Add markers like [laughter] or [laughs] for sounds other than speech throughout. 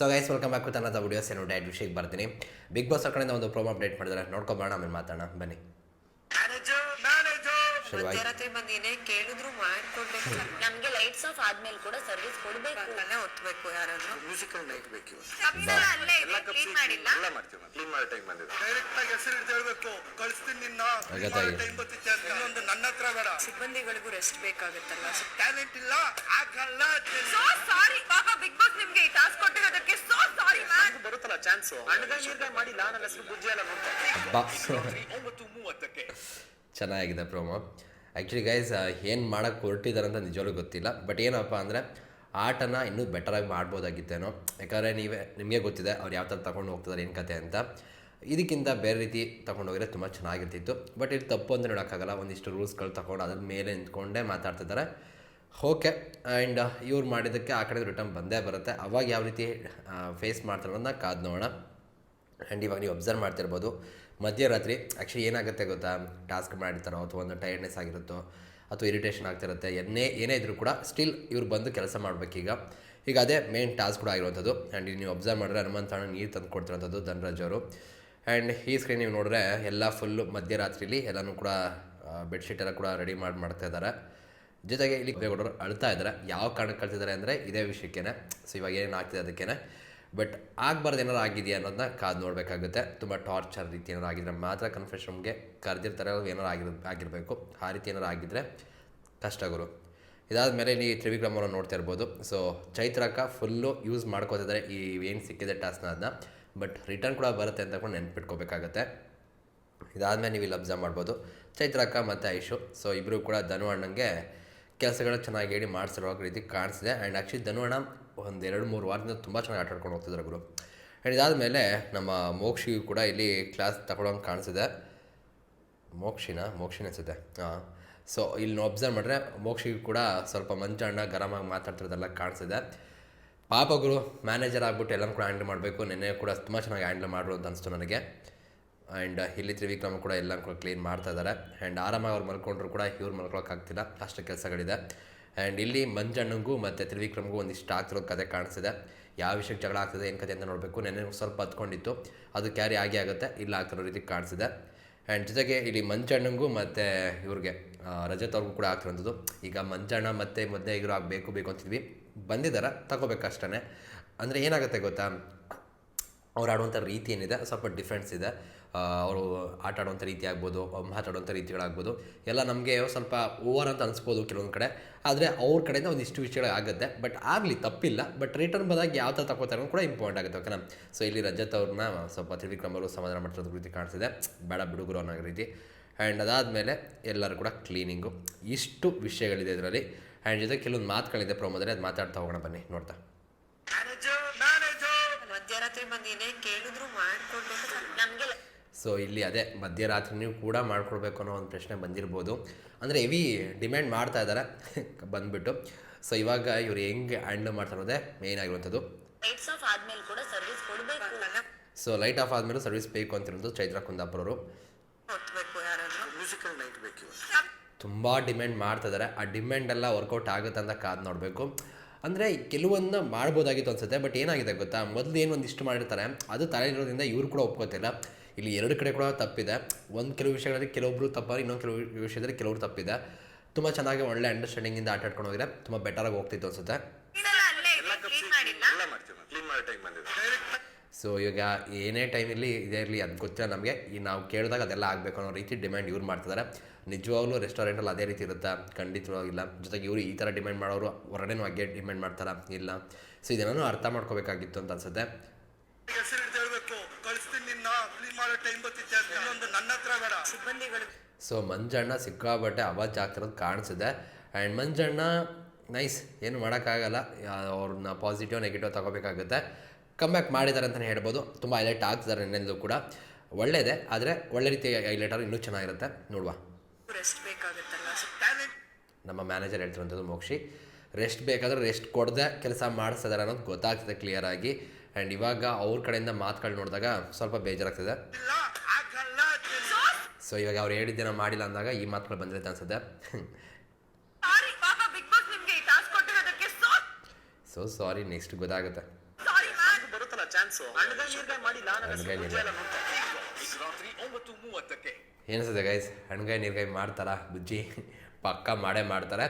So guys welcome back ತನ್ನದ videos ಏನು diet ವಿಷಯಕ್ಕೆ ಬರ್ತೀನಿ. ಬಿಗ್ ಬಾಸ್ ಕಡೆಯಿಂದ ಒಂದು ಪ್ರೋಮೋ ಅಪ್ಡೇಟ್ ಮಾಡಿದ್ರೆ ನೋಡ್ಕೊಬೋಣ ಆಮೇಲೆ ಮಾತಾಡೋಣ. ಬನ್ನಿ. ಶುರುವಾಯ್ತು ಮಧ್ಯರಾತ್ರಿ ಬಂದು ಏನೇ ಕೇಳಿದ್ರು ಮಾಡ್ಕೊಡ್ಬೇಕು. ನಮ್ಗೆ ಲೈಟ್ಸ್ ಆಫ್ ಆದ್ಮೇಲೆ ಕೂಡ ಸರ್ವಿಸ್ ಕೊಡ್ಬೇಕು. ಪಕ್ಕನೆ ಒತ್ಬೇಕು ಯಾರಾದ್ರೂ. ಮ್ಯೂಸಿಕಲ್ ನೈಟ್ ಬೇಕು ಅಲ್ಲೇ ಕ್ಲೀನ್ ಮಾಡಿಲ್ಲ? ಎಲ್ಲ ಮಾಡ್ತೀವಿ ಕ್ಲೀನ್ ಮಾಡೋ ಟೈಮ್ ಬಂದಿದೆ. ಡೈರೆಕ್ಟ್ ಆಗಿ ಹೆಸರು ಹಿಡ್ದು ಹೇಳ್ಬೇಕು. ಕಳಿಸ್ತೀನಿ ನಿನ್ನ. ಟೈಮ್ ಬರ್ತಿದ್ದೆ ಅಂತ. ಇನ್ನೊಂದು ನನ್ನ ಹತ್ರ ಬೇಡ. ಸಿಬ್ಬಂದಿಗಳಿಗೂ ರೆಸ್ಟ್ ಬೇಕಾಗುತ್ತಲ್ಲ ಟ್ಯಾಲೆಂಟ್ ಇಲ್ಲ. ಆಗಲ್ಲ ಸೋ ಸಾರಿ ಪಾಪ ಬಿಗ್ ಬಾಸ್ ನಿಮ್ಗೆ ಈ ಟಾಸ್ಕ್ ಕೊಟ್ಟಿರೋದಕ್ಕೆ ಸೋ ಸಾರಿ ಮ್ಯಾನ್ ಬರುತ್ತಲ್ಲ ಚಾನ್ಸ್ ಅಣ್ಣಗಾಯಿ ಮಾಡಿ ಮಾಡಿಲ್ಲ ನನ್ನ ಹೆಸರು ಬುಜ್ಜಿ ಎಲ್ಲ ನೋಡ್ತಾ ಒಂಬತ್ತು ಮೂವತ್ತಕ್ಕೆ. ಚೆನ್ನಾಗಿದೆ ಪ್ರೋಮೋ. ಆ್ಯಕ್ಚುಲಿ ಗೈಸ್ ಏನು ಮಾಡೋಕ್ಕೆ ಹೊರಟಿದ್ದಾರೆ ಅಂತ ನಿಜವಾಗ್ಲೂ ಗೊತ್ತಿಲ್ಲ. ಬಟ್ ಏನಪ್ಪ ಅಂದರೆ, ಆಟನ ಇನ್ನೂ ಬೆಟರಾಗಿ ಮಾಡ್ಬೋದಾಗಿತ್ತೇನೋ. ಯಾಕಂದರೆ ನೀವೇ, ನಿಮಗೆ ಗೊತ್ತಿದೆ ಅವ್ರು ಯಾವ ಥರ ತಗೊಂಡು ಹೋಗ್ತಿದ್ದಾರೆ ಏನು ಕತೆ ಅಂತ. ಇದಕ್ಕಿಂತ ಬೇರೆ ರೀತಿ ತಗೊಂಡೋಗಿದ್ರೆ ತುಂಬ ಚೆನ್ನಾಗಿರ್ತಿತ್ತು. ಬಟ್ ಇದು ತಪ್ಪು ಅಂತ ನೋಡೋಕ್ಕಾಗಲ್ಲ. ಒಂದಿಷ್ಟು ರೂಲ್ಸ್ಗಳು ತಗೊಂಡು ಅದ್ರ ಮೇಲೆ ನಿಂತ್ಕೊಂಡೇ ಮಾತಾಡ್ತಿದ್ದಾರೆ ಓಕೆ ಆ್ಯಂಡ್ ಇವ್ರು ಮಾಡಿದ್ದಕ್ಕೆ ಆ ಕಡೆ ರಿಟರ್ನ್ ಬಂದೇ ಬರುತ್ತೆ. ಅವಾಗ ಯಾವ ರೀತಿ ಫೇಸ್ ಮಾಡ್ತಾರೆ ಅನ್ನೋದನ್ನ ಕಾದು ನೋಡೋಣ. ಆ್ಯಂಡ್ ಇವಾಗ ನೀವು ಅಬ್ಸರ್ವ್ ಮಾಡ್ತಿರ್ಬೋದು. ಮಧ್ಯರಾತ್ರಿ ಆ್ಯಕ್ಚುಲಿ ಏನಾಗುತ್ತೆ ಗೊತ್ತಾ? ಟಾಸ್ಕ್ ಮಾಡಿರ್ತಾರೋ ಅಥವಾ ಒಂದು ಟೈರ್ಡ್ನೆಸ್ ಆಗಿರುತ್ತೋ ಅಥವಾ ಇರಿಟೇಷನ್ ಆಗ್ತಿರುತ್ತೆ, ಎನ್ನೇ, ಏನೇ ಇದ್ರೂ ಕೂಡ ಸ್ಟಿಲ್ ಇವ್ರು ಬಂದು ಕೆಲಸ ಮಾಡಬೇಕೀಗ. ಈಗ ಅದೇ ಮೇನ್ ಟಾಸ್ಕ್ ಕೂಡ ಆಗಿರುವಂಥದ್ದು. ಆ್ಯಂಡ್ ನೀವು ಅಬ್ಸರ್ವ್ ಮಾಡಿದ್ರೆ ಹನುಮಂತಣ್ಣ ನೀರು ತಂದು ಕೊಡ್ತಿರೋಂಥದ್ದು ಧನರಾಜ್ ಅವರು. ಆ್ಯಂಡ್ ಈ ಸ್ಕ್ರೀನ್ ನೀವು ನೋಡಿದ್ರೆ ಎಲ್ಲ ಫುಲ್ಲು ಮಧ್ಯರಾತ್ರಿಲಿ ಎಲ್ಲನೂ ಕೂಡ ಬೆಡ್ಶೀಟ್ ಎಲ್ಲ ಕೂಡ ರೆಡಿ ಮಾಡಿ, ಮಾಡ್ತಾ ಇದ್ದಾರೆ. ಜೊತೆಗೆ ಇಲ್ಲಿ ದೇವೇಗೌಡರು ಅಳ್ತಾ ಇದ್ದಾರೆ. ಯಾವ ಕಾರಣಕ್ಕೆ ಕಳ್ತಿದ್ದಾರೆ ಅಂದರೆ ಇದೇ ವಿಷಯಕ್ಕೇನೆ. ಸೊ ಇವಾಗ ಏನೇನು ಆಗ್ತಿದೆ ಅದಕ್ಕೇನೆ. ಬಟ್ ಆಗಬಾರ್ದು ಏನಾರು ಆಗಿದೆಯಾ ಅನ್ನೋದನ್ನ ಕಾದು ನೋಡಬೇಕಾಗುತ್ತೆ. ತುಂಬ ಟಾರ್ಚರ್ ರೀತಿ ಏನಾರು ಆಗಿದ್ರೆ ಮಾತ್ರ ಕನ್ಫೆಷನ್ ರೂಮ್ಗೆ ಕರೆದಿರ್ತಾರೆ ಏನಾರು ಆಗಿರ್, ಆಗಿರಬೇಕು. ಆ ರೀತಿ ಏನಾರು ಆಗಿದ್ದರೆ ಕಷ್ಟ ಗುರು. ಇದಾದಮೇಲೆ ನೀವು ತ್ರಿವಿಕ್ರಮವನ್ನು ನೋಡ್ತಾ ಇರ್ಬೋದು. ಸೊ ಚೈತ್ರಕ ಫುಲ್ಲು ಯೂಸ್ ಮಾಡ್ಕೋತಿದ್ದಾರೆ ಈ ಏನು ಸಿಕ್ಕಿದೆ ಟಾಸ್ನ ಅದನ್ನ ಬಟ್ ರಿಟರ್ನ್ ಕೂಡ ಬರುತ್ತೆ ಅಂತ ಕೂಡ ನೆನ್ಪಿಟ್ಕೋಬೇಕಾಗತ್ತೆ. ಇದಾದಮೇಲೆ ನೀವು ಇಲ್ಲಿ ಅಬ್ಸರ್ವ್ ಮಾಡ್ಬೋದು. ಚೈತ್ರಕ್ಕ ಮತ್ತು ಐಶು. ಸೊ ಇಬ್ಬರು ಕೂಡ ಧನು ಅಣ್ಣಂಗೆ ಕೆಲಸಗಳು ಚೆನ್ನಾಗಿ ಹೇಳಿ ಮಾಡಿಸಿರೋ ರೀತಿ ಕಾಣಿಸಿದೆ ಆ್ಯಂಡ್ ಆ್ಯಕ್ಚುಲಿ ಧನು ಅಣ್ಣ ಒಂದು ಎರಡು ಮೂರು ವಾರದಿಂದ ತುಂಬ ಚೆನ್ನಾಗಿ ಆಟ ಆಡ್ಕೊಂಡು ಹೋಗ್ತಿದ್ದಾರೆ ಗುರು. ಆ್ಯಂಡ್ ಇದಾದಮೇಲೆ ನಮ್ಮ ಮೋಕ್ಷಿ ಕೂಡ ಇಲ್ಲಿ ಕ್ಲಾಸ್ ತಗೊಳ್ಳೋಂಗೆ ಕಾಣಿಸಿದೆ. ಮೋಕ್ಷಿನ? ಮೋಕ್ಷಿನ ಅನಿಸುತ್ತೆ. ಹಾಂ. ಸೊ ಇಲ್ಲಿ ಅಬ್ಸರ್ವ್ ಮಾಡಿದ್ರೆ ಮೋಕ್ಷಿಗೂ ಕೂಡ ಸ್ವಲ್ಪ ಮಂಜಣ್ಣ ಗರಮಾಗಿ ಮಾತಾಡ್ತಿರೋದೆಲ್ಲ ಕಾಣಿಸಿದೆ. ಪಾಪ ಗುರು ಮ್ಯಾನೇಜರ್ ಆಗಿಬಿಟ್ಟು ಎಲ್ಲ ಕೂಡ ಹ್ಯಾಂಡಲ್ ಮಾಡಬೇಕು. ನೆನ್ನೆ ಕೂಡ ತುಂಬ ಚೆನ್ನಾಗಿ ಹ್ಯಾಂಡಲ್ ಮಾಡಿರು ಅಂತ ಅನಿಸ್ತು ನನಗೆ. ಆ್ಯಂಡ್ ಇಲ್ಲಿ ತ್ರಿವಿಕ್ರಮ ಕೂಡ ಎಲ್ಲ ಕೂಡ ಕ್ಲೀನ್ ಮಾಡ್ತಾ ಇದ್ದಾರೆ ಆ್ಯಂಡ್ ಆರಾಮಾಗಿ ಅವ್ರು ಮಲ್ಕೊಂಡ್ರು ಕೂಡ ಇವ್ರು ಮಲ್ಕೊಳಕ್ಕಾಗ್ತಿಲ್ಲ ಅಷ್ಟು ಕೆಲಸಗಳಿದೆ. ಆ್ಯಂಡ್ ಇಲ್ಲಿ ಮಂಜಣ್ಣಂಗೂ ಮತ್ತು ತ್ರಿವಿಕ್ರಮ್ಗೂ ಒಂದಿಷ್ಟು ಆಗ್ತಿರೋ ಕತೆ ಕಾಣಿಸಿದೆ. ಯಾವ ವಿಷಯಕ್ಕೆ ಜಗಳ ಆಗ್ತಿದೆ, ಏನು ಕತೆ ಅಂತ ನೋಡಬೇಕು. ನೆನೆ ಸ್ವಲ್ಪ ಹತ್ಕೊಂಡಿತ್ತು. ಅದು ಕ್ಯಾರಿ ಆಗಿ ಆಗುತ್ತೆ. ಇಲ್ಲ ಆಗ್ತಿರೋ ರೀತಿ ಕಾಣಿಸಿದೆ. ಆ್ಯಂಡ್ ಜೊತೆಗೆ ಇಲ್ಲಿ ಮಂಜಣ್ಣಂಗೂ ಮತ್ತು ಇವ್ರಿಗೆ ರಜತ್ ಅವ್ರಿಗೂ ಕೂಡ ಆಗ್ತಿರೋಂಥದ್ದು ಈಗ ಮಂಜಣ್ಣ ಮತ್ತು ಮೊದಲೇ ಇವರು ಆಗಬೇಕು, ಬೇಕು ಅಂತಿದ್ವಿ. ಬಂದಿದ್ದಾರೆ ತಗೋಬೇಕಷ್ಟೇ ಅಂದರೆ ಏನಾಗುತ್ತೆ ಗೊತ್ತಾ? ಅವ್ರು ಆಡುವಂಥ ರೀತಿ ಏನಿದೆ, ಸ್ವಲ್ಪ ಡಿಫ್ರೆನ್ಸ್ ಇದೆ. ಅವರು ಆಟ ಆಡುವಂಥ ರೀತಿ ಆಗ್ಬೋದು ಅವ್ರು ಮಾತಾಡುವಂಥ ರೀತಿಗಳಾಗ್ಬೋದು ಎಲ್ಲ ನಮಗೆ ಸ್ವಲ್ಪ ಓವರ್ ಅಂತ ಅನಿಸ್ಬೋದು ಕೆಲವೊಂದು ಕಡೆ. ಆದರೆ ಅವ್ರ ಕಡೆಯಿಂದ ಒಂದಿಷ್ಟು ವಿಷಯಗಳು ಆಗುತ್ತೆ. ಬಟ್ ಆಗಲಿ ತಪ್ಪಿಲ್ಲ. ಬಟ್ ರಿಟರ್ನ್ ಬಂದಾಗ ಯಾವ ಥರ ತಗೋತಾರೆ ಕೂಡ ಇಂಪಾರ್ಟೆಂಟ್ ಆಗುತ್ತೆ ಓಕೆನಾ ಸೊ ಇಲ್ಲಿ ರಜತ್ ಅವ್ರನ್ನ ಸ್ವಲ್ಪ ತ್ರಿವಿಕ್ರಮ್ ಅವರು ಸಮಾಧಾನ ಮಾಡ್ತಿರೋದು ರೀತಿ ಕಾಣಿಸಿದೆ. ಬೇಡ ಬಿಡುಗರು ಅನ್ನೋ ರೀತಿ. ಆ್ಯಂಡ್ ಅದಾದಮೇಲೆ ಎಲ್ಲರೂ ಕೂಡ ಕ್ಲೀನಿಂಗು ಇಷ್ಟು ವಿಷಯಗಳಿದೆ ಇದರಲ್ಲಿ. ಆ್ಯಂಡ್ ಜೊತೆ ಕೆಲವೊಂದು ಮಾತುಗಳಿದೆ ಪ್ರೊಮೋದಲ್ಲಿ ಅದು ಮಾತಾಡ್ತಾ ಹೋಗೋಣ ಬನ್ನಿ ನೋಡ್ತಾ. ಮಧ್ಯರಾತ್ರಿ ಬಂದು ಏನೇ ಕೇಳಿದ್ರು ಮಾಡ್ಕೊಡ್ಬೇಕು ನಮ್ಗೆ ಸೊ ಇಲ್ಲಿ ಅದೇ ಮಧ್ಯರಾತ್ರಿನೂ ಕೂಡ ಮಾಡ್ಕೊಡ್ಬೇಕು ಅನ್ನೋ ಒಂದು ಪ್ರಶ್ನೆ ಬಂದಿರ್ಬೋದು. ಅಂದರೆ ಹೆವಿ ಡಿಮ್ಯಾಂಡ್ ಮಾಡ್ತಾ ಇದ್ದಾರೆ [laughs] ಬಂದ್ಬಿಟ್ಟು. ಸೊ ಇವಾಗ ಇವ್ರು ಹೆಂಗೆ ಹ್ಯಾಂಡಲ್ ಮಾಡ್ತಾರೆ ಅದೇ ಮೇನ್ ಆಗಿರುವಂಥದ್ದು. ಲೈಟ್ಸ್ ಆಫ್ ಆದ್ಮೇಲೆ ಕೂಡ ಸರ್ವಿಸ್ ಕೊಡ್ಬೇಕು. ಪಕ್ಕನೆ ಸೊ ಲೈಟ್ ಆಫ್ ಆದಮೇಲೆ ಸರ್ವಿಸ್ ಬೇಕು ಅಂತಿರೋದು ಚೈತ್ರ ಕುಂದಾಪುರವರು. ತುಂಬ ಡಿಮ್ಯಾಂಡ್ ಮಾಡ್ತಾ ಇದ್ದಾರೆ ಆ ಡಿಮ್ಯಾಂಡ್ ಎಲ್ಲ ವರ್ಕೌಟ್ ಆಗುತ್ತೆ ಅಂತ ಕಾದು ನೋಡಬೇಕು. ಅಂದರೆ ಕೆಲವೊಂದನ್ನ ಮಾಡ್ಬೋದಾಗಿತ್ತು ಅನ್ಸುತ್ತೆ ಬಟ್ ಏನಾಗಿದೆ ಗೊತ್ತಾ? ಮೊದಲು ಏನು ಒಂದಿಷ್ಟು ಮಾಡಿರ್ತಾರೆ ಅದು ತಲೆ ಇರೋದ್ರಿಂದ ಇವ್ರು ಕೂಡ ಒಪ್ಕೋತಿಲ್ಲ. ಇಲ್ಲಿ ಎರಡು ಕಡೆ ಕೂಡ ತಪ್ಪಿದೆ. ಒಂದು ಕೆಲವು ವಿಷಯಗಳಲ್ಲಿ ಕೆಲವೊಬ್ರು ತಪ್ಪಾರೆ ಇನ್ನೊಂದು ಕೆಲವು ವಿಷಯದಲ್ಲಿ ಕೆಲವರು ತಪ್ಪಿದೆ. ತುಂಬ ಚೆನ್ನಾಗಿ ಒಳ್ಳೆ ಅಂಡರ್ಸ್ಟ್ಯಾಂಡಿಂಗಿಂದ ಆಟ ಆಡ್ಕೊಂಡು ಹೋಗಿದ್ರೆ ತುಂಬ ಬೆಟರಾಗಿ ಹೋಗ್ತಿತ್ತು ಅನ್ಸುತ್ತೆ. ಸೊ ಇವಾಗ ಏನೇ ಟೈಮ್ ಇರಲಿ, ಇದೇ ಇರಲಿ, ಅದು ಗೊತ್ತಿಲ್ಲ ನಮಗೆ. ಈ ನಾವು ಕೇಳಿದಾಗ ಅದೆಲ್ಲ ಆಗಬೇಕು ಅನ್ನೋ ರೀತಿ ಡಿಮ್ಯಾಂಡ್ ಇವ್ರು ಮಾಡ್ತಿದ್ದಾರೆ. ನಿಜವಾಗ್ಲೂ ರೆಸ್ಟೋರೆಂಟಲ್ಲಿ ಅದೇ ರೀತಿ ಇರುತ್ತೆ? ಖಂಡಿತವಾಗಿಲ್ಲ. ಜೊತೆಗೆ ಇವರು ಈ ಥರ ಡಿಮ್ಯಾಂಡ್ ಮಾಡೋರು, ಹೊರಡೇನು ಹಾಗೆ ಡಿಮ್ಯಾಂಡ್ ಮಾಡ್ತಾರಾ? ಇಲ್ಲ. ಸೊ ಇದನ್ನೂ ಅರ್ಥ ಮಾಡ್ಕೋಬೇಕಾಗಿತ್ತು ಅಂತ ಅನ್ಸುತ್ತೆ ಹೆಸರು ಹಿಡ್ದು ಹೇಳ್ಬೇಕು ಕಳಿಸ್ತೀನಿ ನಿನ್ನ ಕ್ಲೀನ್ ಮಾಡೋ ಟೈಮ್ ಬರ್ತಿದ್ದೆ ಅಂತ ಇನ್ನೊಂದು ನನ್ನ ಹತ್ರ ಬೇಡ. ಸಿಬ್ಬಂದಿಗಳು. ಸೊ ಮಂಜಣ್ಣ ಸಿಕ್ಕಾಬಟ್ಟೆ ಅವಾಜ್ ಆಗ್ತಿರೋದು ಕಾಣಿಸಿದೆ. ಆ್ಯಂಡ್ ಮಂಜಣ್ಣ ನೈಸ್ ಏನು ಮಾಡೋಕ್ಕಾಗಲ್ಲ. ಅವ್ರನ್ನ ಪಾಸಿಟಿವ್ ನೆಗೆಟಿವ್ ತಗೋಬೇಕಾಗುತ್ತೆ. ಕಮ್ ಬ್ಯಾಕ್ ಮಾಡಿದ್ದಾರೆ ಅಂತಲೇ ಹೇಳ್ಬೋದು. ತುಂಬ ಹೈಲೈಟ್ ಆಗ್ತಿದ್ದಾರೆ ನೆನ್ನೆಂದು ಕೂಡ. ಒಳ್ಳೆಯದೇ ಆದರೆ ಒಳ್ಳೆ ರೀತಿ ಹೈಲೈಟ್ ಆದ್ರೆ ಇನ್ನೂ ಚೆನ್ನಾಗಿರುತ್ತೆ. ನೋಡುವ. ರೆಸ್ಟ್ ಬೇಕಾಗುತ್ತಲ್ಲ. ಟ್ಯಾಲೆಂಟ್ ನಮ್ಮ ಮ್ಯಾನೇಜರ್ ಹೇಳ್ತಿರೋಂಥದ್ದು ಮೋಕ್ಷಿ. ರೆಸ್ಟ್ ಬೇಕಾದ್ರೆ ರೆಸ್ಟ್ ಕೊಡದೆ ಕೆಲಸ ಮಾಡಿಸ್ತಿದ್ದಾರೆ ಅನ್ನೋದು ಗೊತ್ತಾಗ್ತದೆ ಕ್ಲಿಯರಾಗಿ ಆ್ಯಂಡ್ ಇವಾಗ ಅವ್ರ ಕಡೆಯಿಂದ ಮಾತುಗಳು ನೋಡಿದಾಗ ಸ್ವಲ್ಪ ಬೇಜಾರಾಗ್ತದೆ. ಸೊ ಇವಾಗ ಅವ್ರು ಹೇಳಿದ್ದೇನೋ ಮಾಡಿಲ್ಲ ಅಂದಾಗ ಈ ಮಾತುಗಳು ಬಂದಿರುತ್ತೆ ಅನ್ಸುತ್ತೆ. ಸಾರಿ ಪಾಪ ಬಿಗ್ ಬಾಸ್ ನಿಮ್ಗೆ ಈ ಟಾಸ್ಕ್ ಕೊಟ್ಟಿರೋದಕ್ಕೆ ಸೋ ಸಾರಿ ನೆಕ್ಸ್ಟ್ ಗೊತ್ತಾಗುತ್ತೆ. ಏನಿಸುತ್ತೆ ಗೈಸ್ ಹಣ್ಗಾಯಿ ನೀರ್ಗಾಯಿ ಮಾಡ್ತಾರಾ ಬುಜ್ಜಿ? ಪಕ್ಕ ಮಾಡೇ ಮಾಡ್ತಾರೆ.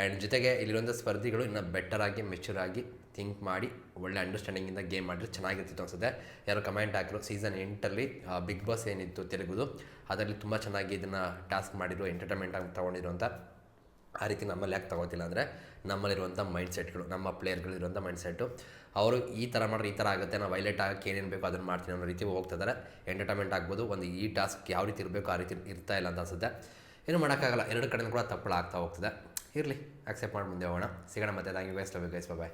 ಆ್ಯಂಡ್ ಜೊತೆಗೆ ಇಲ್ಲಿರುವಂಥ ಸ್ಪರ್ಧಿಗಳು ಇನ್ನೂ ಆಗಿ ಮೆಚೂರ್ ಆಗಿ ಥಿಂಕ್ ಮಾಡಿ, ಒಳ್ಳೆ ಅಂಡರ್ಸ್ಟ್ಯಾಂಡಿಂಗಿಂದ ಗೇಮ್ ಮಾಡಿದ್ರೆ ಚೆನ್ನಾಗಿರ್ತಿತ್ತು ಅನಿಸುತ್ತೆ ಯಾರೋ ಕಮೆಂಟ್ ಹಾಕಿದ್ರು ಸೀಸನ್ ಎಂಟಲ್ಲಿ ಬಿಗ್ ಬಾಸ್ ಏನಿತ್ತು ತೆಲುಗುದು, ಅದರಲ್ಲಿ ತುಂಬ ಚೆನ್ನಾಗಿ ಇದನ್ನು ಟಾಸ್ಕ್ ಮಾಡಿದ್ರು ಎಂಟರ್ಟೈನ್ಮೆಂಟ್ ಆಗಿ ತೊಗೊಂಡಿರು ಅಂತ ಆ ರೀತಿ ನಮ್ಮಲ್ಲಿ ಯಾಕೆ ತೊಗೋತಿಲ್ಲ ಅಂದರೆ ನಮ್ಮಲ್ಲಿರುವಂಥ ಮೈಂಡ್ ಸೆಟ್ಗಳು ನಮ್ಮ ಪ್ಲೇಯರ್ಗಳಿರುವಂಥ ಮೈಂಡ್ ಸೆಟ್ಟು ಅವರು ಈ ಥರ ಮಾಡಿದ್ರೆ ಈ ಥರ ಆಗುತ್ತೆ, ನಾವು ವೈಲೆಟ್ ಆಗಕ್ಕೆ ಏನೇನು ಬೇಕು ಅದನ್ನು ಮಾಡ್ತೀನಿ ಅನ್ನೋ ರೀತಿ ಹೋಗ್ತಿದ್ದಾರೆ ಎಂಟರ್ಟೈನ್ಮೆಂಟ್ ಆಗ್ಬೋದು, ಒಂದು ಈ ಟಾಸ್ಕ್ ಯಾವ ರೀತಿ ಇರಬೇಕು ಆ ರೀತಿ ಇರ್ತಾ ಇಲ್ಲ ಅಂತ ಅನ್ಸುತ್ತೆ. ಏನು ಮಾಡೋಕ್ಕಾಗಲ್ಲ, ಎರಡು ಕಡೆನೂ ಕೂಡ ತಪ್ಪಳ ಆಗ್ತಾ ಹೋಗ್ತದೆ. ಇರಲಿ ಅಕ್ಸೆಪ್ಟ್ ಮಾಡಿ ಮುಂದೆ ಹೋಗೋಣ. ಸಿಗೋಣ ಮತ್ತೆ thank you guys love you guys bye